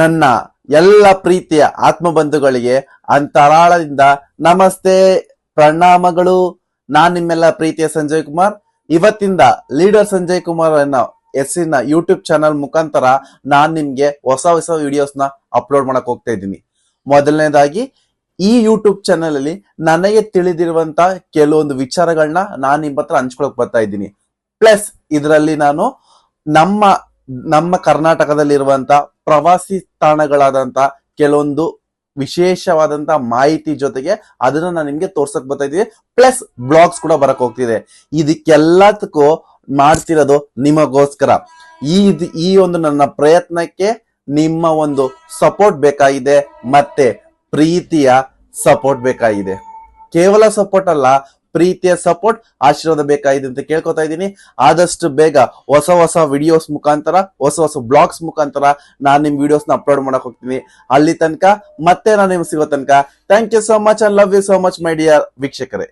ನನ್ನ ಎಲ್ಲ ಪ್ರೀತಿಯ ಆತ್ಮಬಂಧುಗಳಿಗೆ ಅಂತರಾಳದಿಂದ ನಮಸ್ತೆ. ಪ್ರಣಾಮಗಳು. ನಾನ್ ನಿಮ್ಮೆಲ್ಲ ಪ್ರೀತಿಯ ಸಂಜಯ್ ಕುಮಾರ್. ಇವತ್ತಿಂದ ಲೀಡರ್ ಸಂಜಯ್ ಕುಮಾರ್ ಅನ್ನೋ ಹೆಸರಿನ ಯೂಟ್ಯೂಬ್ ಚಾನಲ್ ಮುಖಾಂತರ ನಾನ್ ನಿಮ್ಗೆ ಹೊಸ ಹೊಸ ವಿಡಿಯೋಸ್ನ ಅಪ್ಲೋಡ್ ಮಾಡಕ್ ಹೋಗ್ತಾ ಇದ್ದೀನಿ. ಮೊದಲನೇದಾಗಿ, ಈ ಯೂಟ್ಯೂಬ್ ಚಾನಲ್ ಅಲ್ಲಿ ನನಗೆ ತಿಳಿದಿರುವಂತ ಕೆಲವೊಂದು ವಿಚಾರಗಳನ್ನ ನಾನು ನಿಮ್ಮ ಹತ್ರ ಹಂಚ್ಕೊಳಕ್ ಬರ್ತಾ ಇದ್ದೀನಿ. ಪ್ಲಸ್, ಇದರಲ್ಲಿ ನಾನು ನಮ್ಮ ನಮ್ಮ ಕರ್ನಾಟಕದಲ್ಲಿರುವಂತ ಪ್ರವಾಸಿ ತಾಣಗಳಾದಂತ ಕೆಲವೊಂದು ವಿಶೇಷವಾದಂತ ಮಾಹಿತಿ ಜೊತೆಗೆ ಅದನ್ನ ನಾನು ನಿಮ್ಗೆ ತೋರ್ಸಕ್ ಬರ್ತಾ ಇದ್ದೀನಿ. ಪ್ಲಸ್ ಬ್ಲಾಗ್ಸ್ ಕೂಡ ಬರಕ್ ಹೋಗ್ತಿದೆ. ಇದಕ್ಕೆಲ್ಲದಕ್ಕೂ ಮಾಡ್ತಿರೋದು ನಿಮಗೋಸ್ಕರ. ಈ ಈ ಒಂದು ನನ್ನ ಪ್ರಯತ್ನಕ್ಕೆ ನಿಮ್ಮ ಒಂದು ಸಪೋರ್ಟ್ ಬೇಕಾಗಿದೆ. ಮತ್ತೆ ಪ್ರೀತಿಯ ಸಪೋರ್ಟ್ ಬೇಕಾಗಿದೆ. ಕೇವಲ ಸಪೋರ್ಟ್ ಅಲ್ಲ ಪ್ರೀತಿಯ ಸಪೋರ್ಟ್ ಆಶೀರ್ವಾದ ಬೇಕಾಗಿದೆ ಅಂತ ಕೇಳ್ಕೊತಾ ಇದ್ದೀನಿ. ಆದಷ್ಟು ಬೇಗ ಹೊಸ ಹೊಸ ವಿಡಿಯೋಸ್ ಮುಖಾಂತರ, ಹೊಸ ಹೊಸ ಬ್ಲಾಗ್ಸ್ ಮುಖಾಂತರ ನಾನು ನಿಮ್ಮ ವಿಡಿಯೋಸ್ನ ಅಪ್ಲೋಡ್ ಮಾಡಕ್ ಹೋಗ್ತೀನಿ. ಅಲ್ಲಿ ತನಕ ಮತ್ತೆ ನಾನು ನಿಮ್ಗೆ ಸಿಗೋ ತನಕ. Thank you so much I love you so much my dear ವೀಕ್ಷಕರೇ.